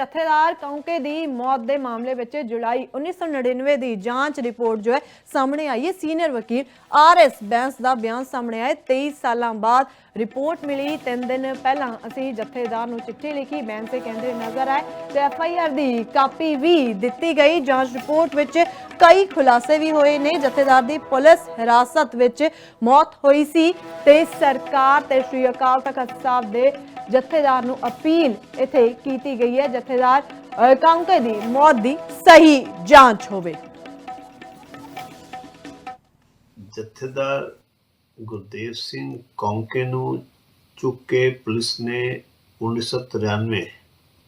ਜਥੇਦਾਰ ਕੌਂਕੇ ਦੀ ਮੌਤ ਦੇ ਮਾਮਲੇ ਵਿੱਚ ਜੁਲਾਈ 1999 ਦੀ ਜਾਂਚ ਰਿਪੋਰਟ ਜੋ ਹੈ ਸਾਹਮਣੇ ਆਈ ਹੈ। ਸੀਨੀਅਰ ਵਕੀਲ ਆਰ ਐਸ ਬੈਂਸ ਦਾ ਬਿਆਨ ਸਾਹਮਣੇ ਆਇਆ 23 ਸਾਲਾਂ ਬਾਅਦ ਰਿਪੋਰਟ ਮਿਲੀ। ਤਿੰਨ ਦਿਨ ਪਹਿਲਾਂ ਅਸੀਂ ਜਥੇਦਾਰ ਨੂੰ ਚਿੱਠੀ ਲਿਖੀ। ਬੈਂਸੇ ਕਹਿੰਦੇ ਨਜ਼ਰ ਆਏ। ਤੇ ਐਫ ਆਈ ਆਰ ਦੀ ਕਾਪੀ ਵੀ ਦਿੱਤੀ ਗਈ। ਜਾਂਚ ਰਿਪੋਰਟ ਵਿੱਚ ਕਈ ਖੁਲਾਸੇ ਵੀ ਹੋਏ ਨੇ। ਜਥੇਦਾਰ ਦੀ ਪੁਲਿਸ ਹਿਰਾਸਤ ਵਿੱਚ ਮੌਤ ਹੋਈ ਸੀ ਤੇ ਸਰਕਾਰ ਤੇ ਸ਼੍ਰੀ ਅਕਾਲ ਤਖਤ ਸਾਹਿਬ ਦੇ ਜਥੇਦਾਰ ਨੂੰ ਅਪੀਲ ਇੱਥੇ ਕੀਤੀ ਗਈ ਹੈ। ਜਥੇਦਾਰ ਕਾਂਕੇ ਦੀ ਮੌਤ ਦੀ ਸਹੀ ਜਾਂਚ ਹੋਵੇ। ਜਥੇਦਾਰ ਗੁਰਦੇਵ ਸਿੰਘ ਕੌਂਕੇ ਨੂੰ ਚੁੱਕ ਕੇ ਪੁਲਿਸ ਨੇ 1993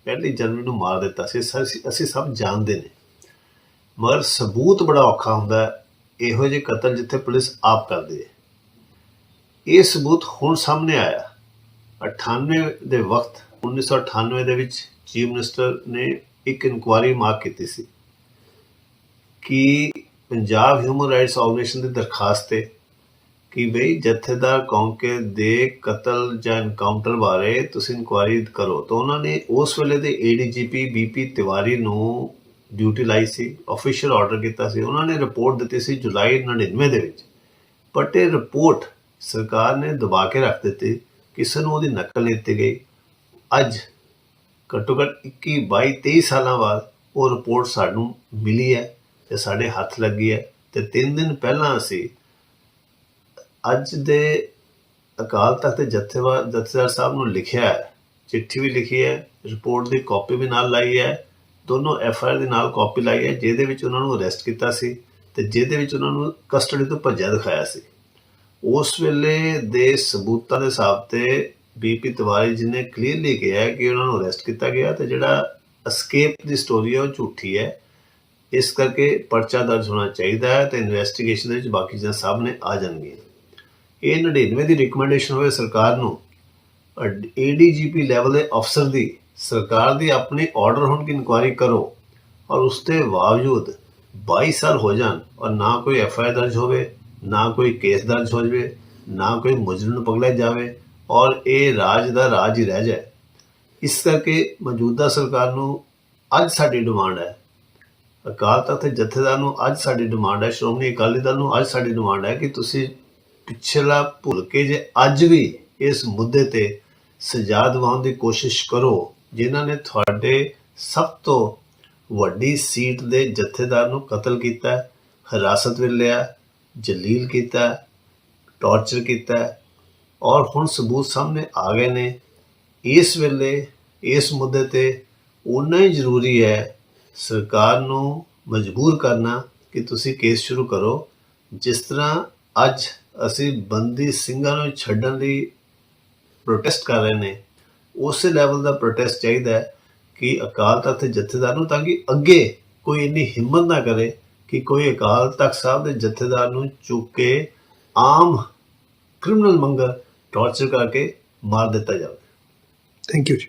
ਪਹਿਲੀ ਜਨਵਰੀ ਨੂੰ ਮਾਰ ਦਿੱਤਾ ਸੀ। ਅਸੀਂ ਸਭ ਜਾਣਦੇ ਨੇ। ਮਗਰ ਸਬੂਤ ਬੜਾ ਔਖਾ ਹੁੰਦਾ ਇਹੋ ਜਿਹੇ ਕਤਲ ਜਿੱਥੇ ਪੁਲਿਸ ਆਪ ਕਰਦੀ ਹੈ। ਇਹ ਸਬੂਤ ਹੁਣ ਸਾਹਮਣੇ ਆਇਆ। 98 ਦੇ ਵਕਤ 1998 ਦੇ ਵਿੱਚ ਚੀਫ ਮਿਨਿਸਟਰ ਨੇ ਇੱਕ ਇਨਕੁਆਇਰੀ ਮਾਰਕ ਕੀਤੀ ਸੀ ਕਿ ਪੰਜਾਬ ਹਿਊਮਨ ਰਾਈਟਸ ਆਰਗੇਨਾਈਜੇਸ਼ਨ ਦੀ ਦਰਖਾਸਤ ਤੇ ਕਿ ਬਈ ਜਥੇਦਾਰ ਕੌਂਕੇ ਦੇ ਕਤਲ ਜਾਂ ਐਨਕਾਊਂਟਰ ਬਾਰੇ ਤੁਸੀਂ ਇਨਕੁਆਇਰੀ ਕਰੋ। ਤਾਂ ਉਹਨਾਂ ਨੇ ਉਸ ਵੇਲੇ ਦੇ ਏਡੀਜੀਪੀ ਬੀਪੀ ਤਿਵਾਰੀ ਨੂੰ ਡਿਊਟੀ ਲਾਈ ਸੀ ਅਫੀਸ਼ੀਅਲ ਆਰਡਰ ਕੀਤਾ ਸੀ, ਉਹਨਾਂ ਨੇ ਰਿਪੋਰਟ ਦਿੱਤੀ ਸੀ ਜੁਲਾਈ 99 ਦੇ ਵਿੱਚ। ਬਟ ਇਹ ਰਿਪੋਰਟ ਸਰਕਾਰ ਨੇ ਦਬਾ ਕੇ ਰੱਖ ਦਿੱਤੀ, ਕਿਸੇ ਨੂੰ ਉਹਦੀ ਨਕਲ ਨਹੀਂ ਦਿੱਤੀ ਗਈ। ਅੱਜ ਘੱਟੋ ਘੱਟ 21 22 23 ਸਾਲਾਂ ਬਾਅਦ ਉਹ ਰਿਪੋਰਟ ਸਾਨੂੰ ਮਿਲੀ ਹੈ ਤੇ ਸਾਡੇ ਹੱਥ ਲੱਗੀ ਹੈ ਤੇ 3 ਦਿਨ ਪਹਿਲਾਂ ਅਸੀਂ ਅੱਜ ਦੇ ਅਕਾਲ ਤਖਤ ਦੇ ਜਥੇਦਾਰ ਜਥੇਦਾਰ ਸਾਹਿਬ ਨੂੰ ਲਿਖਿਆ ਹੈ, ਚਿੱਠੀ ਵੀ ਲਿਖੀ ਹੈ ਰਿਪੋਰਟ ਦੀ ਕਾਪੀ ਵੀ ਨਾਲ ਲਾਈ ਹੈ। ਦੋਨੋਂ ਐਫ ਆਈ ਆਰ ਦੇ ਨਾਲ ਕਾਪੀ ਲਾਈ ਹੈ, ਜਿਹਦੇ ਵਿੱਚ ਉਹਨਾਂ ਨੂੰ ਅਰੈਸਟ ਕੀਤਾ ਸੀ ਤੇ ਜਿਹਦੇ ਵਿੱਚ ਉਹਨਾਂ ਨੂੰ ਕਸਟਡੀ ਤੋਂ ਭੱਜਿਆ ਦਿਖਾਇਆ ਸੀ। ਉਸ ਵੇਲੇ ਦੇ ਸਬੂਤਾਂ ਦੇ ਹਿਸਾਬ ਤੇ ਬੀਪੀ ਤਿਵਾਰੀ ਜੀ ਨੇ ਕਲੀਅਰਲੀ ਕਿਹਾ ਕਿ ਉਹਨਾਂ ਨੂੰ ਅਰੈਸਟ ਕੀਤਾ ਗਿਆ ਤੇ ਜਿਹੜਾ ਅਸਕੇਪ ਦੀ ਸਟੋਰੀ ਹੈ ਉਹ ਝੂਠੀ ਹੈ। ਇਸ ਕਰਕੇ ਪਰਚਾ ਦਰਜ ਹੋਣਾ ਚਾਹੀਦਾ ਹੈ ਤੇ ਇਨਵੈਸਟੀਗੇਸ਼ਨ ਦੇ ਵਿੱਚ ਬਾਕੀ ਚੀਜ਼ਾਂ ਸਾਹਮਣੇ ਆ ਜਾਣਗੀਆਂ। ਇਹ 99 ਦੀ ਰਿਕਮੈਂਡੇਸ਼ਨ ਹੋਵੇ ਸਰਕਾਰ ਨੂੰ ਏਡੀਜੀਪੀ ਲੈਵਲ ਦੇ ਅਫਸਰ ਦੀ ਸਰਕਾਰ ਦੀ ਆਪਣੀ ਆਰਡਰ ਹੋਣ ਦੀ ਇਨਕੁਆਇਰੀ ਕਰੋ ਔਰ ਉਸ ਦੇ ਬਾਵਜੂਦ 22 ਸਾਲ ਹੋ ਜਾਣ ਔਰ ਨਾ ਕੋਈ ਐਫ ਆਈ ਦਰਜ ਹੋਵੇ, ਨਾ ਕੋਈ ਕੇਸ ਦਰਜ ਹੋ ਜਾਵੇ, ਨਾ ਕੋਈ ਮੁਜਰਮ ਨੂੰ ਪਕੜਿਆ ਜਾਵੇ ਔਰ ਇਹ ਰਾਜ ਦਾ ਰਾਜ ਹੀ ਰਹਿ ਜਾਏ। ਇਸ ਕਰਕੇ ਮੌਜੂਦਾ ਸਰਕਾਰ ਨੂੰ ਅੱਜ ਸਾਡੀ ਡਿਮਾਂਡ ਹੈ। ਅਕਾਲ ਤਖਤ ਦੇ ਜਥੇਦਾਰ ਨੂੰ ਅੱਜ ਸਾਡੀ ਡਿਮਾਂਡ ਹੈ। ਸ਼੍ਰੋਮਣੀ ਅਕਾਲੀ ਦਲ ਨੂੰ ਅੱਜ ਸਾਡੀ ਡਿਮਾਂਡ ਹੈ ਕਿ ਤੁਸੀਂ ਪਿਛਲਾ ਭੁੱਲ ਕੇ ਜੇ ਅੱਜ ਵੀ ਇਸ ਮੁੱਦੇ ਤੇ ਸਜ਼ਾ ਦਿਵਾਉਣ ਦੀ ਕੋਸ਼ਿਸ਼ ਕਰੋ। ਜਿਨ੍ਹਾਂ ਨੇ ਤੁਹਾਡੇ ਸਭ ਤੋਂ ਵੱਡੀ ਸੀਟ ਦੇ ਜਥੇਦਾਰ ਨੂੰ ਕਤਲ ਕੀਤਾ ਹਿਰਾਸਤ ਵਿੱਚ ਲਿਆ ਜਲੀਲ ਕੀਤਾ ਹੈ, ਕੀਤਾ ਔਰ ਹੁਣ ਸਬੂਤ ਸਾਹਮਣੇ ਆ ਗਏ ਨੇ। ਇਸ ਵੇਲੇ ਇਸ ਮੁੱਦੇ ਤੇ ਉਨਾ ਹੀ ਜ਼ਰੂਰੀ ਹੈ ਸਰਕਾਰ ਨੂੰ ਮਜਬੂਰ ਕਰਨਾ ਕਿ ਤੁਸੀਂ ਕੇਸ ਸ਼ੁਰੂ ਕਰੋ। ਜਿਸ ਤਰ੍ਹਾਂ ਅੱਜ ਅਸੀਂ ਬੰਦੀ ਸਿੰਘਾਂ ਨੂੰ ਛੱਡਣ ਲਈ ਪ੍ਰੋਟੈਸਟ ਕਰ ਰਹੇ ਨੇ ਉਸੇ ਲੈਵਲ ਦਾ ਪ੍ਰੋਟੈਸਟ ਚਾਹੀਦਾ ਹੈ ਕਿ ਅਕਾਲ ਤਖਤ ਦੇ ਜਥੇਦਾਰ ਨੂੰ ਤਾਂ ਕਿ ਅੱਗੇ ਕੋਈ ਇੰਨੀ ਹਿੰਮਤ ਨਾ ਕਰੇ ਕਿ ਕੋਈ ਅਕਾਲ ਤਖਤ ਸਾਹਿਬ ਦੇ ਜਥੇਦਾਰ ਨੂੰ ਚੁੱਕ ਕੇ ਆਮ ਕ੍ਰਿਮੀਨਲ ਮੰਗਰ ਟਾਰਚਰ ਕਰਕੇ ਮਾਰ ਦਿੱਤਾ ਜਾਵੇ। ਥੈਂਕ ਯੂ ਜੀ।